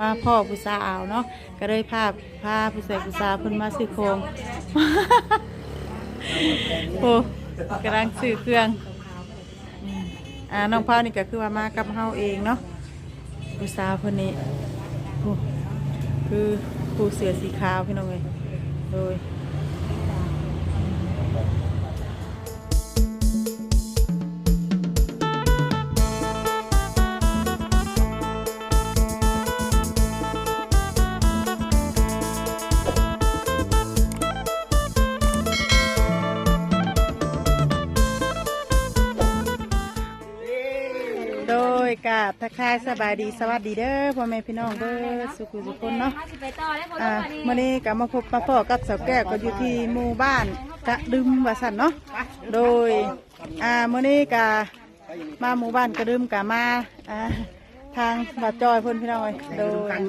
มาพ่อผู้สาวเนาะก็เลยพาพาผู้ชายผู้สาวเพิ่นมาซื้อของโอ้กำลังซื้อเครื่องอ่าน้องพ่อนี่ก็คือว่ามากับเฮาเองเนาะผู้สาวคนนี้คือผู้เสือสีขาวพี่น้องเลยโดย ยกราบทักทายสบายดีสวัสดีเด้อพ่อแม่พี่น้องเด้อสุขุสุขคนเนาะมาสิไปต่อแล้วพออ่าวันนี้มื่อนี้ก็มาพบมาพ่อกับสาวแก้วก็อยู่ที่หมู่บ้านกะดึมวาสันเนาะโดยอ่ามื่อนี้กับมาหมู่บ้านกระดึมกับมาอ่า ทางบ่าวจอยเพิ่นพี่น้องเอ้ยโด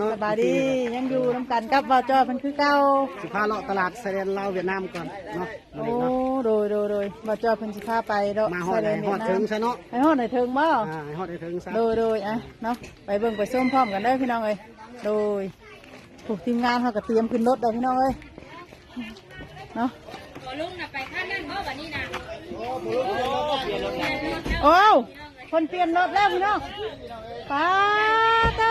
ยสบายดียังอยู่น้ำกันกับบ่าวจอยเพิ่นคือเก่าสิพาเลาะตลาดไซเรนลาวเวียดนามก่อนเนาะมาโอ้เด็กเนาะโดยโดยโดยบ่าวจอยเพิ่นสิพาไปเนาะมาฮอดไหนฮอดถึงซะเนาะไปฮอดไหนถึงบ่อ่าให้ฮอดได้ถึงซะโดยโดยอะเนาะไปเบิ่งไปส้มพร้อมกันเด้อพี่น้องเอ้ยโดยถูกทีมงานเขาก็เตรียมขึ้นรถเด้อพี่น้องเอ้ยเนาะพอลุงน่ะไปข้างนั่นเพราะวันนี้นะโอ้ว คนเปลี่ยนรถแล้วพี่น้องป้าโต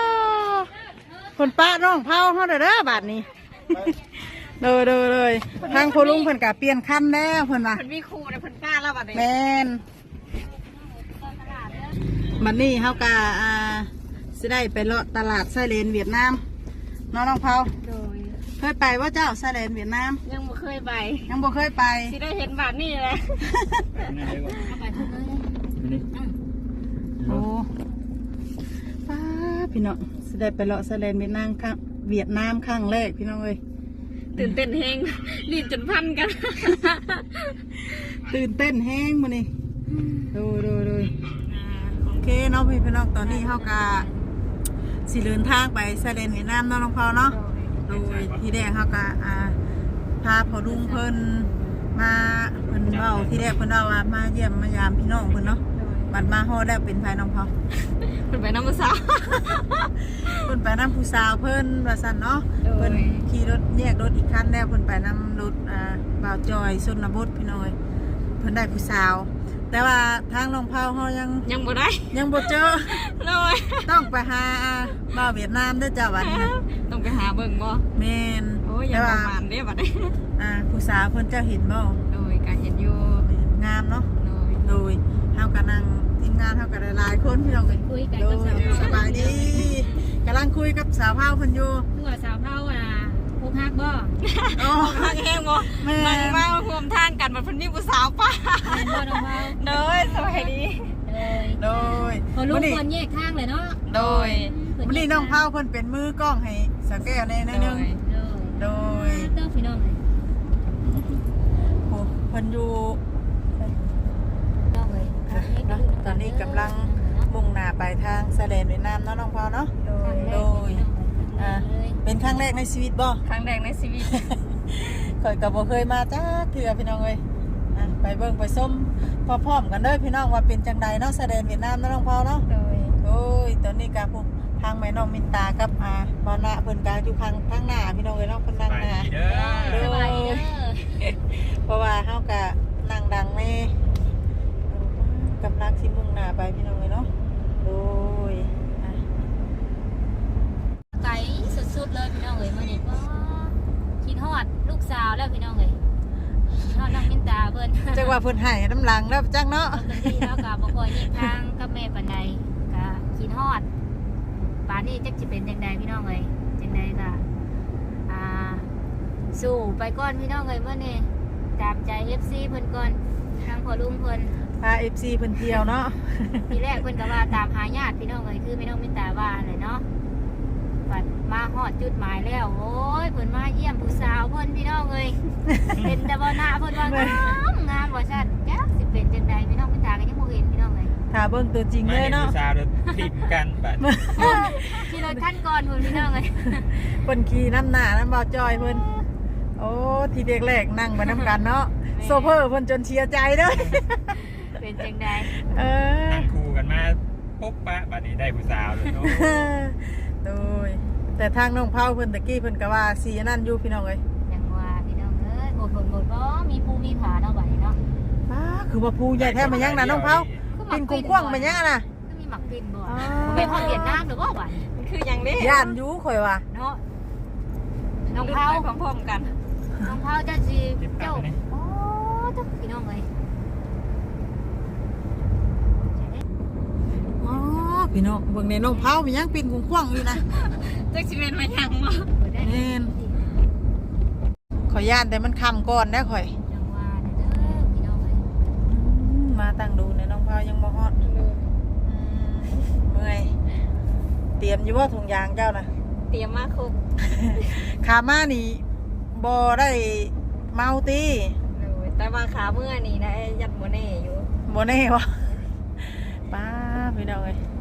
คนป้าน้องเผาเขาเด้อเด้อบาทนี้โดยโดยโดยทางพ่อลุงเพิ่นกะเปลี่ยนคันแล้วเพิ่นว่ามันมีครูนะเพิ่นป้าแล้วบัดนี้แมนบัดนี้เฮากะอ่าสิได้ไปเลาะตลาดไซเลนเวียดนามเน้องน้องเผาโดยเคยไปว่าเจ้าไซเลนเวียดนาม ยังบ่เคยไปยังบ่เคยไปสิได้เห็นบัดนี้เลยเอาไปทุกเลย โอ้ป้า พี่น้องสิได้ไปเลาะไซเลนเวียดนามครั้งเวียดนามครั้งแรกพี่น้องเอ้ยตื่นเต้นเฮงรีบจนพันกัน ตื่นเต้นแห้งมื้อนี้ดูดูดูอ่าโอเคเนาะพี่พี่น้องตอนนี้เฮากะสิเดินทางไปไซเลนเวียดนามเนาะน้องเผาเนาะโดยที่แรกเขาก็อ่าพาพอลุงเพิ่นมาเพิ่นเว้าที่แรกเพิ่นเว้าว่ามาเยี่ยมมายามพี่น้องเพิ่นเนาะ บัดมาฮอดแล้วเป็นภายน้องเขาเพิ่นไปน้ำมันสาว เพิ่นไปนํผู้สาวเพิ่นว่าซั่นเนาะโดย เพิ่นขี่รถแยกรถอีกคันแล้วเพิ่นไปนํรถอ่าบ่าวจอยชนบทพี่น้อยเพิ่นได้ผู้สาว แต่ว่าทางลงเผาเฮายังยังบ่ได้ยังบ่เจอ เลยต้องไปหาอ่าบ่าวเวียดนามเด้อจ้าวันนี้นะต้องไปหาเบิ่งบ่แม่นโอ้ยยังแต่ปว่าระมาณเด้บัดนี้อ่าผู้สาวเพิ่นเจ้าเห็นบ่โดยการเห็นอยู่ งามเนาะ โดยโดยเฮากำลังทีมงานเฮากันหลายๆคนพี่น้องเอ้ยคุยกันโดกับยสาวสบายดีกำลังคุยกับสาวเผาเพิ่นอยู่คือว่าสาวเผาอะพกฮักบ่โอ้ทางแห้งบ่แม่มันมาร่วมทางกันมันเพิ่นมีผู้สาวป้าแม่นบ่น้องเผาเด้อสวัสดี เลยโดยพอลูกมื้อนี้ควรแยกทางเลยเนาะโดยมื้อนี้น้องเผาเพิ่นเป็นมือกล้องให้สาวแก้วในในอยหนึงเลยโดย เต้าพี่น้องเลยโอ้เพิ่นอยู่ น้องเลย อะเนาะต อนนี้กำลังมุ่งหน้าไปทางแสดงเวียดนามเนาะน้องเผาเนาะโดยอ่าเป็นครั้งแรกในชีวิตบ่ครั้งแรกในชีวิตข่อยก็บ่เคยมาจ้าเถื่อพี่น้องเอ้ยอะไปเบิ่งไปส้มพร้อมๆกันเด้อพี่น้องว่าเป็นจังใดเนาะแสดงเวียดนามเนาะน้องเผาเนาะ โดยโอ้ยตอนนี้กาพวกทางแม่น้องมินตากับอ่าบานะเพิ่นกาอยู่ข้างทางหน้าพี่น้องเอ้ยเนาะเพิ่นนั่งหน้า สบายดีเด้อ เพราะว่าเฮากะนั่งดังแม่ กำลังสิมุ่งหน้าไปพี่น้องเอ้ยเนาะโอ้ยอะไก่สุดๆเลยพี่น้องเลยมื้อนี้ก็คิดฮอดลูกสาวแล้วพี่น้องเลยคิดฮอดน้องมินตาเพิ่นจังว่าเพิ่นให้น้ำหลังแล้วจังเนาะปกติแล้วก็บ่ค่อยแยกทางกับแม่ปานใดก็คิดฮอดป่านนี้จักสิเป็นจังใดพี่น้องเลยจังใดก็อ่าสู้ไปก่อนพี่น้องเลยมื้อนี้ตามใจ FC เพิ่นก่อนทางพ่อลุงเพิ่น พา FC เพิ่นเที่ยวเนาะทีแรกเพิ่นก็ว่าตามหาญาติพี่น้องเลยคือไม่น้องมินตาว่าเลยเนาะบัดมาฮอดจุดหมายแล้ว โอ้ยเพิ่นมาเยี่ยมผู้สาวเพิ่นพี่น้องเลยเป็นแต่บ่หน้าเพิ่นว่างามงามว่าซั่นจักสิเป็นจังใดพี่น้องมินตาก็ยังบ่เห็นพี่น้องเลยถ้าเบิ่งตัวจริงเลยเนาะซาวด์ทิมกันบัดที่รถขั้นก่อนเพิ่นพี่น้องเลยเพิ่นขี่น้ำหน้าน้ำบ่าวจอยเพิ่นโอ้ทีเด็กแรกนั่งไปน้ำกันเนาะโซเฟอร์เพิ่นจนเชียร์ใจเด้อ เป็นจังใดเออนั่งคู่กันมาปุ๊บปะบัดนี้ได้ผู้สาวเลยเนาะโดยแต่ทางน้องเผาเพิ่นตะกี้เพิ่นก็ว่าสีอันนั่นอยู่พี่น้องเอ้ยยังว่าพี่น้องเอ้ยโหดโหดโหดบ่มีภูมีผาเนาะบัดนี้เนาะอ้าคือว่าภูใหญ่แท้มันยังนะน้องเผาปินกว้างๆมันยังอะน่ะก็มีหมักปิ่นบ่อ๋อไปฮอดเวียดนามหรือว่าบัดนี้คืออย่างนี้ย่านอยู่ข่อยว่าเนาะน้องเผาพร้อมๆกันน้องเผาจะสิเจ้าโอ้ตกพี่น้องเอ้ย อ๋อ พี่น้องเบิ่งในน้องเผามันยังปินกว้างๆอยู่นะจักสิเป็นมายังบ่เปิดได้แม่นข่อยย่านแต่มันค่ำก่อนนะข่อยจังว่าเด้อพี่น้องเอ้ยอืมมาตั้งดูในน้องเผายังบ่ฮอดอืมเมื่อยเตรียมอยู่ว่าถุงยางเจ้านะเตรียมมาคุกขามานี่บ่ได้เมาตีเลยแต่ว่าขาเมื่อนี่นะยัดบ่แน่อยู่บ่แน่วะป้าพี่น้องเอ้ยนี่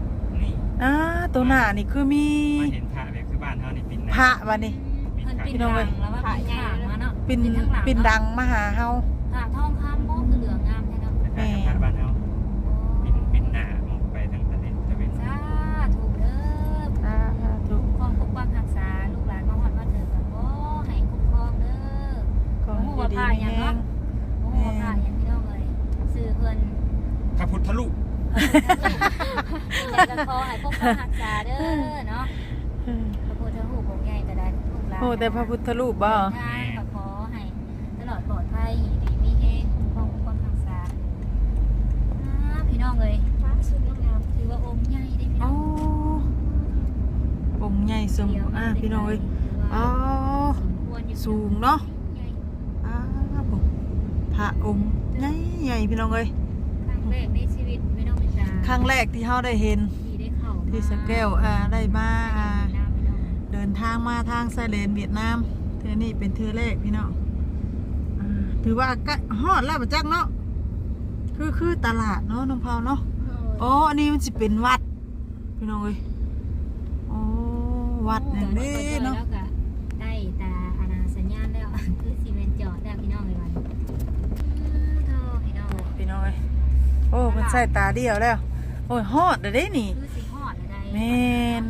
อ่าตัวหน้านี่คือมีมาเห็นพระแบบคือบ้านเฮานี่ปินพระบัดนี้ปินเพิ่นพระปิ่นดังแล้วว่าปิ่นข้างมาเนาะปินทั้งหลังปินเนาะดังมาหาเฮาหาทองคำบ่คือเหลืองงามแท้เนาะคล้ายๆกับพระบ้านเฮาปินปินหน้ามองไปทางทะเลตะเวนสาธุเด้อสาธุคุ้มครองปกปักรักษาลูกหลานมาฮอดมาถึงก็ขอให้คุ้มครองเด้อก็อยู่ดีมีแฮงโอ้โหค่ะอย่างพี่น้องเลยซื้อเพิ่นพระพุทธรูป อยากจะขอให้ปกปักรักษาเด้อเนาะพระพุทธรูปองค์ใหญ่ก็ได้ลูกหลานโอ้แต่พระพุทธรูปบ่ทางก็ขอให้ตลอดปลอดภัยดีมีเฮงคุ้มครองปกปักรักษาอ่าพี่น้องเลยฟ้าสุดงามถือว่าองค์ใหญ่ได้พี่น้โอ้ององค์ใหญ่สมอ่าพี่น้องเอ้ยอ๋อควรอยู่สูงเนาะใหญ่อ่าผมพระองค์ใหญ่ใหญ่พี่น้องเอ้ยครั้งแรกในชีวิต ครั้งแรกที่เฮาได้เห็นที่ได้เข้ามาที่สแก้วอ่าได้มาอ่าน้ำพี่น้องเดินทางมาทางไซเลนเวียดนามเทือนี้เป็นเทือแรกพี่น้องอ่าถือว่าใกล้ฮอดแล้วประจักเนาะคือคือตลาดเนาะน้องเผาเนาะอ๋ออันนี้มันจะเป็นวัดพี่น้องเอ้ยอ๋อวัดอย่างนี้เนาะแล้วก็ได้ตาอาณาสัญญาณแล้วคือซีเมนต์จอดแล้วพี่น้องเลยวันเท่าพี่น้องเลยพี่น้องเอ้ยโอ้มันใส่ตาเดียวแล้ว โอ้ยฮอดเด้อเด้นี่คือสีหอดอะไรแมน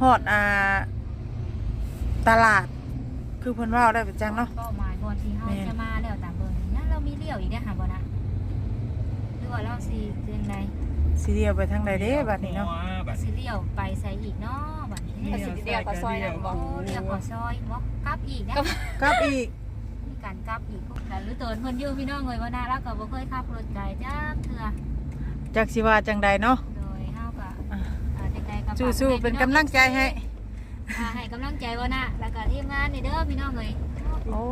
ฮอดอ่า ตลาด คือเพิ่นว่าได้ประจักเนาะเป้าหมายบอลที่เขาแม่นจะมาแล้วตามเบอร์นี้นะเรามีเลี้ยวอีกเนี่ยค่ะบอลนะหรือว่าเราสีเตือนใดสิเดียวไปทางใดเด้บัดนี้เนาะบัดสีนี้เลี้ยวไปใส่อีกเนาะบัดนี้ภาษีเดียวก็ซอยนั่นบ่โอ้เลี้ยวขอซอยบอกกลับอีกนะกลับอีกมีการกลับอีกแต่หรือตัวเพิ่นอยู่พี่น้องเลยว่าน่ารักก็บ่เคยขับรถไกลจ้าเถื่อ จักสิว่าจังใดเนาะโดยเฮาก็อะอ่าจังใดก็ฝากสู้ๆเป็นกำลังใจให้ อ่าให้กำลังใจว่าน่ะแล้วก็ทีมงานนี่เด้อพี่น้องเลยโอ้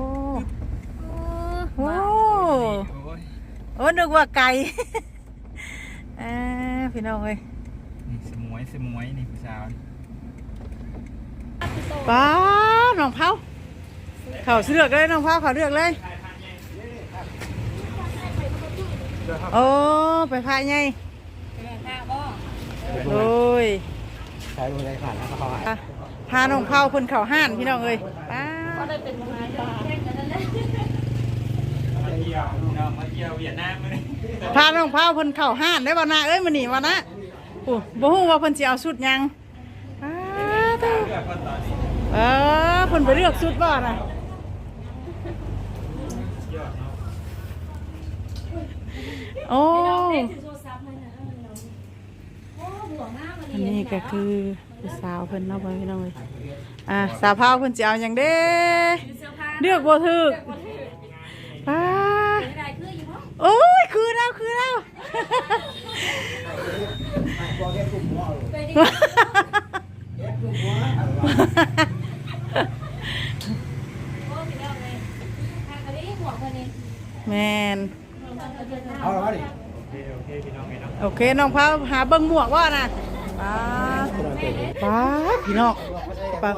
โอ้โอ้โอ้ยโอ้นึกว่าไก่ อ่าพี่น้องเอ้ยนี่สมวยสมวยนี่ผู้สาวป้าบน้องเผาเขาเสือกเลยน้องเผาเขาเลือกเลย โอ้ไปพายไงโอ้ยใช้บริการแล้วก็เขาอะพาน้องเผาเพิ่นเข่าห้านพี่น้องเอ้ยป้าบมาเที่ยวเนาะมาเที่ยวเวียดนามมื้อนี้พาน้องเผาเพิ่นเข่าห้านได้บ่นะเอ้ยมื้อนี้ว่านะโอ้บ่ฮู้ว่าเพิ่นสิเอาสุดหยังป้าบเด้อเลือกคนตอนนี้เออเพิ่นไปเลือกสุดบ่น่ะ ยอดเนาะ โอ้อันนี้ก็คือผู้สาวเพิ่นเนาะพ่อพี่น้องเอ้ยอะสาวเผาเพิ่นสิเอาหยังเด้เลือกบ่ถูกป้าโอ้ยคือแล้วคือแล้วแมน เอาล้วดิโอเคน้องเอ้ยเนาะหาเบิ่งหมวกว่าน่ะป้าป้าพี่น้องป้า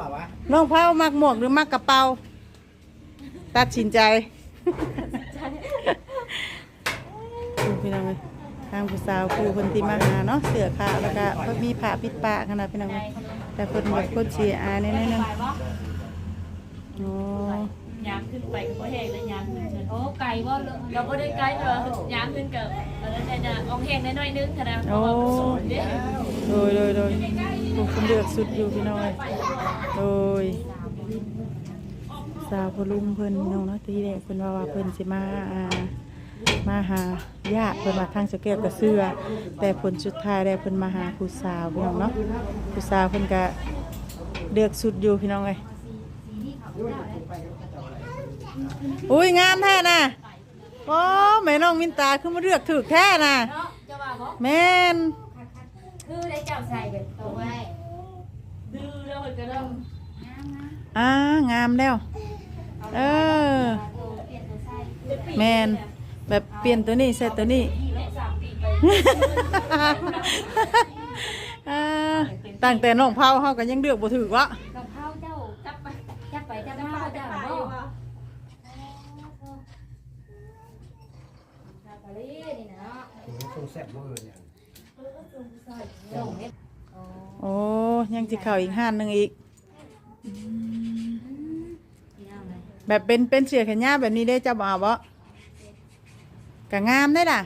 น้องเผามักหมวกหรือมักกระเป๋า ตัดสินใจดูพี่น้องเลยทางผู้สาวครูคนที่มาหาเนาะเสือขาแล้วก็พมีผ้าปิดปากขนาดพี่น้องแต่คนแบบคนเชียร์อาแน่ๆนึงโอ้ ยางขึ้นไปก็บ่แห้งแล้วยางขึ้นเชิญโอ้ไก่บ่เราบ่ได้ไก่เออยางขึ้นกับเออแต่จะอองแห้งน้อยๆนึงค่ะนะเพราะว่ามันสูงเด้โดยโดยโดยพวกคุณเลือกสุดอยู่พี่น้องเอ้ยโดยสาวพลุมเพิ่นน้องเนาะที่แรกเพิ่นว่าว่าเพิ่นสิมาอ่ามาหาญาติเพิ่นมาทางสะแก้วกระเสื้อ แต่ผลสุดท้ายได้เพิ่นมาหาผู้สาวพี่น้องเนาะผู้สาวเพิ่นก็เลือกสุดอยู่พี่น้องเอ้ย อุ้ยงามแท้น่ะโอ้แม่น้องมินตาคือมาเลือกถูกแท้น่ะเนาะจะว่าบ่แม่นคือได้เจ้าใส่แบบตัวไว้ดื้อแล้วมันก็เริ่มอ่างามแล้ว เออตัวเปลี่ยนตัวใส่แมนแบบเปลี่ยนตัวนี้ใส่ตัวนี้ปีและสามปีไปอ่าตั้งแต่น้องเผาเฮาก็ยังเลือกบ่ถูกวะ กับข้าวเจ้า จับไป จับไปจับมาเจ้าบ่จับไปเลยนี่นะเนาะ ตรง แซ่บเมื่อเนี่ยส่งเฮ็ดโอ้โอ้ยังสิเข้าอีกห้านหนึงอีกพี่น้องเลยแบบเป็นเป็นเสื้อแขนยาวแบบนี้ได้เจ้าบ่เอาบ่ก็งามได้ล่ะ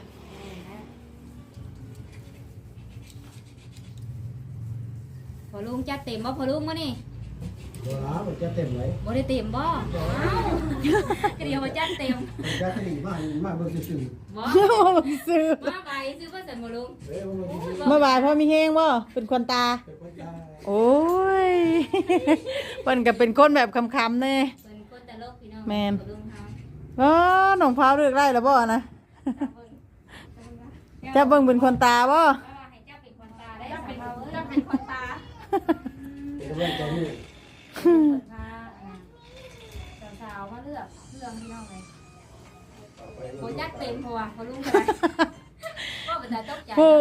พอลุงจัดเต็มบ่พอลุงมื้อนี่ ตัวล้ามันจะเต็มเลยบ่ได้เต็มบ่เอ้าก็เดี๋ยวมาจัดเต็มมันจะขลีมากมากเบอร์ซื่อบ่ซื้อมาไปซื้อบ่สั่นบ่ลุงเฮ้ยมันจะเมื่อบ่ายพ่อมีเฮงบ่เป็นคนตา เป็นคนได้โอ้ย เพิ่นก็เป็นคนแบบคำๆแน่ เพิ่นคนตลกพี่น้องแม่นพอลุงเฮาอ๋อน้องเผาเลือกได้แล้วบ่นะจะเบิ่งเป็นคนตาบ่ ว่าให้เจ้าเป็นคนตาได้จับสัเป็นเฮาเอ้ยจับเป็นคนตาเป็นเรื่องใจ นี่คนพาอ่าสาวๆมาเลือกเรื่องพี่น้องเลยโคจัดเต็มเพราะว่าพอลุงเท่าไหร่ก็เป็นตาตกใจผู้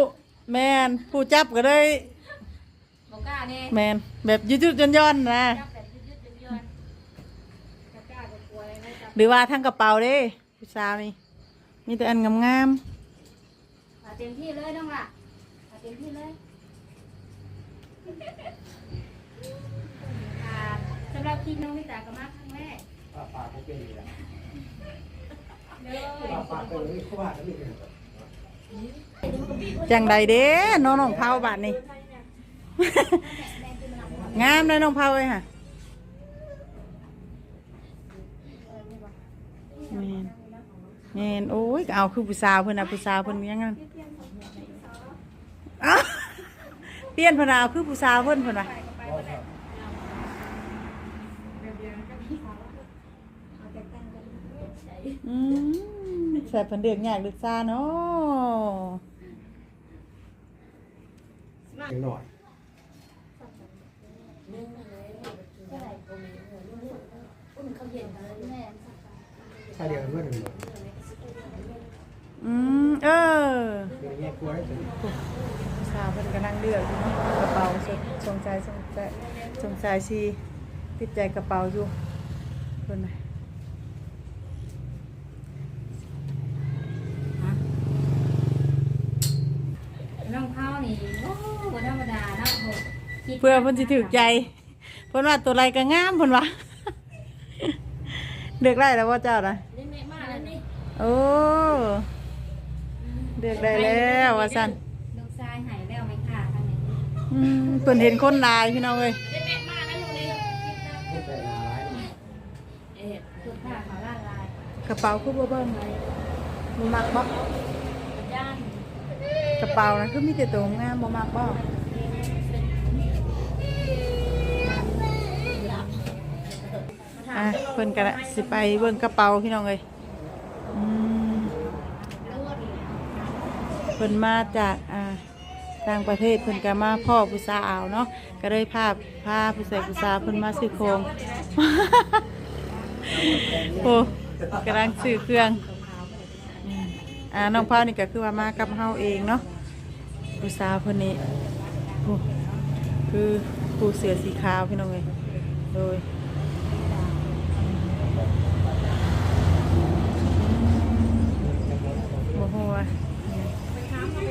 แมนผู้จับก็ได้บ่กล้าแน่แมนแบบยืดๆย่อนๆนะ จับแบบยืดๆเยือนๆบ่กล้าก็กลัวเลยนะจับหรือว่าทั้งกระเป๋าเด้ผู้สาวนี่มีแต่อันงามเอาเต็มที่เลยน้องล่ะเอาเต็มที่เลยอ่าสำ หรับคลิปน้องนิตาก็มาครั้งแรกปากปากเขาเป็นอย่างนี้เด้อปากปากเป็นอย่างนี้เขาว่ากันนี่เป็นๆจังใดเด้น้องน้องเผาบาดนี่ งามเลยน้องเผาเลยค่ะแมนแมนโอ้ยเอาคือผู้สาวเพิ่อนนะผู้สาวเพิ่อนยังงั้นเปลี่ยนพนาคือผู้สาวเพิ่อนเพิ่อนว่า อืมใส่ผันเดือกยากดึกซ่าเนาะหน่อยถ้าเดียวกันเมื่อหนึ่งอืมเออเป็นแยกกล้วยเป็นสาวเพิ่นกำลังเลือกอยู่เนาะกระเป๋าสสงใจสงใจสงใจสิติดใจกระเป๋าอยู่เพิ่นน่ะ น้องเผานี่โอ้บ่ธรรมดาเนาะโหคิด เพื่อเพิ่นสิถูกใจเพิ่นว่าตัวไรก็งามเพิ่นว่าเลือกได้แล้วว่าเจ้าน่ะนี่แม่มาแล้วนี่โอ้เลือกได้แล้วว่าซั่นลูกชายหายแล้วไหมค่ะทางนี้อืมเพิ่นเห็นคนหลายพี่น้องเอ้ยนี่แม่มาแล้วลูกนี่พูดแต่ละร้ายเอ๊ะคือผ้าเขาลาดลายกระเป๋าคือบ่เบิ่งเลยบ่มักบ่ย่านกระเป๋านะคือมีแต่ตัวงามบ่มากบ่ อะเพิ่นก็สิไปเบิ่งกระเป๋าพี่น้องเอ้ยอืมเพิ่นมาจากอ่าต่างประเทศเพิ่นก็มาพ่อผู้สาวเนาะก็เลยพาพาผู้ชายผู้สาวเพิ่นมาซื้อของโอ้กำลังซื้อเครื่องอืมอ่าน้องพานี่ก็คือว่ามากับเฮาเองเนาะผู้สาวคนนี้โอ้คือผู้เสือสีขาวพี่น้องเลยโดยโมโหว่า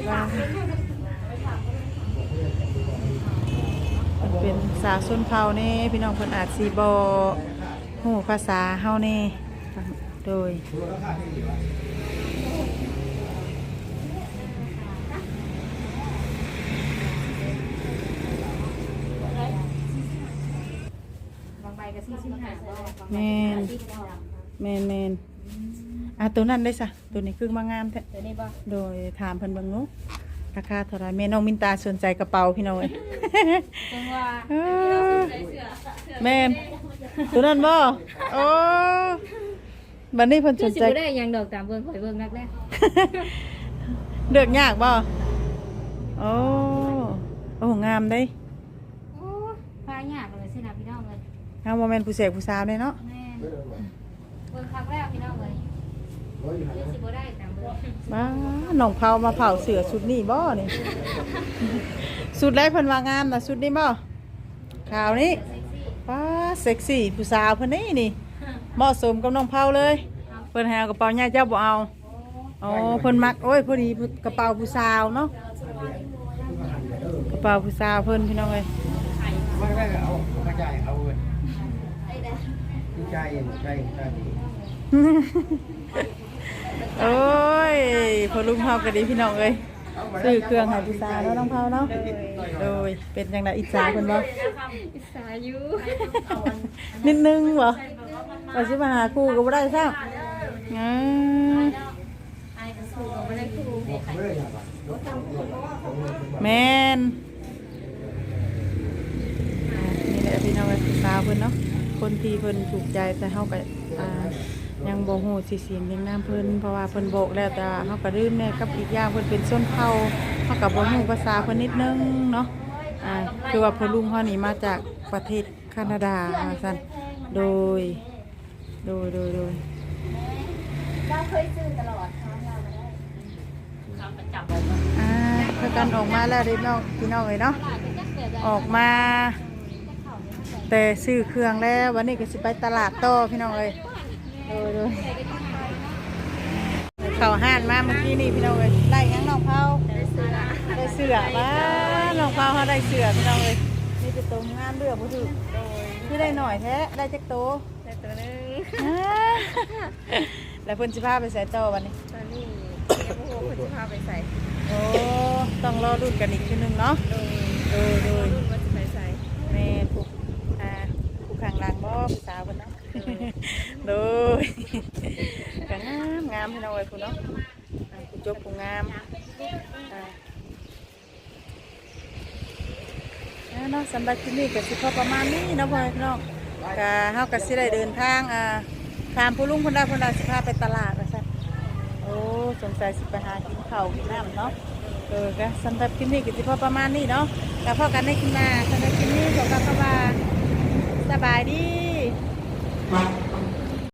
ว่า มันเป็นสาวส้นเผานี่พี่น้องเพิ่นอาจสีบอหูภาษาเฮานี่โดยก็สี่สิบห้าบ่แม่นแมนแมนอะตัวนั้นได้ซะตัวนี้คือมางามแท้ตัวนี้บ่โดยถามเพิ่นเบิ่งหนู ราคาเท่าไหรแม่น้องมินตาสนใจกระเป๋าพี่น้องเอ้ยจังว่าเออแม่นตัวนั้นบ่โอ้บัดนี้เพิ่นคืสอนสิใจบ่ได้หยังดอกตามเบิ่งข่อยเบิ่งนักแรกเลือกยากบ่โอ้โอ้งามเด้โอ้พายากเลยสินะพี่น้องเลยงามบ่แม่นผู้เสกผู้สาวเด้เนาะแม่นเบิ่งครั้งแรกพี่น้องเลยโอ้ยอยู่หันคือสิบ่ได้ตา มเบิ่งมาน้องเผามาเผาเสือชุดนี้บ่นี่ชุดแรกเพิ่นว่างามนะชุดนี้บ่ขาวนี้ว้าเซ็กซี่ผู้สาวเพิ่นนี่นี่เหมาะสมกับน้องเผาเลยเพิ่นหากระเป๋าใหญ่เจ้าบ่เอาอ๋อเพิ่นมักโอ้ยพอดีกระเป๋าผู้สาวเนาะกระเป๋าผู้สาวเพิ่นพี่น้องเอ้ยไม่ไม่เอากระจายเอาเลยกระจายเองกระจายเองกระจายเอง โอ้ยพอลุงเผาก็ดีพี่น้องเอ้ยซื้อเครื่องให้ผู้สาวเนาะน้องเผาเนาะโดยเป็นจังไดอิจฉาเพิ่นบ่สายุนิดนึงบ่ว่าสิมาหาคู่ก็บ่ได้ซักอืมไอ้ก็สู้ก็บ่ได้คู่บอกเขาไม่ได้อย่างไรยกของยกของเงินเป็นแบบแมนอ่านี่แหละพี่น้องไอ้ผู้สาวเพิ่นเนาะคนที่เพิ่นถูกใจแต่เฮาก็อ่า ยังบ่ฮู้สิเสียงเรียงนามเพิ่นเพราะว่าเพิ่นบอกแล้วแต่เฮาก็ลืมแน่กับอีกอย่างเพิ่นเป็นชนเผ่าเฮาก็บ่ฮู้ภาษาเพิ่นนิดนึงเนาะอ่าคือว่าพ่อลุงเฮานี่มาจากประเทศแคนาดาว่าซั่นโดย โดยโดยโดยเราเคยซื้อตลอดค่ะเราบ่ได้คำประจำบอกว่าอ่าพากันออกมาแล้วเด้น้องพี่น้องเอ้ยเนาะตลาดเป็นจักแบบใดออกมา แต่ซื้อเครื่องแล้ววันนี้ก็สิไปตลาดต่อพี่น้องเอ้ย โดยโดยเข้าห้านมาเมื่อกี้นี่พี่น้องเอ้ยได้หยังน้องเผาได้เสือได้เสือมาน้องเผาเขาได้เสือพี่น้องเอ้ยนี่เป็นตัวงามเลือกบ่ถูกคือได้หน่อยแท้ได้จักโตแต่ตัวนึงอ่าแล้วเพิ่นสิพาไปใส่ต่อวันนี้ตอนนี้ยังบ่ฮู้เพิ่นสิพาไปใส่โอ้ต้องรอรุ่นกันอีกทีหนึงเนาะโดยโดยรุ่นว่าสิไปใส่แม่ผูกอ่าผูกข้างหลังบ่ผู้สาวเพิ่นเนาะโดยก็งามงามพี่น้องเอ้ยผู้เนาะอ่าผู้จบผู้งามเนาะสำหรับที่นี่ก็สิพอประมาณนี้เนาะพ่อพี่น้องก็เฮาก็สิได้เดินทางอ่าตามผู้ลุงเพิ่นได้เพิ่นได้สิพาไปตลาดว่าซั่นโอ้สงสัยสิไปหากินข้าวกินน้ำเนาะเออก็สำหรับคลิปนี้ก็สิพอประมาณนี้เนาะแล้วพอกันในคลิปหน้าสำหรับคลิปนี้ขอกล่าวคำว่าสบายดี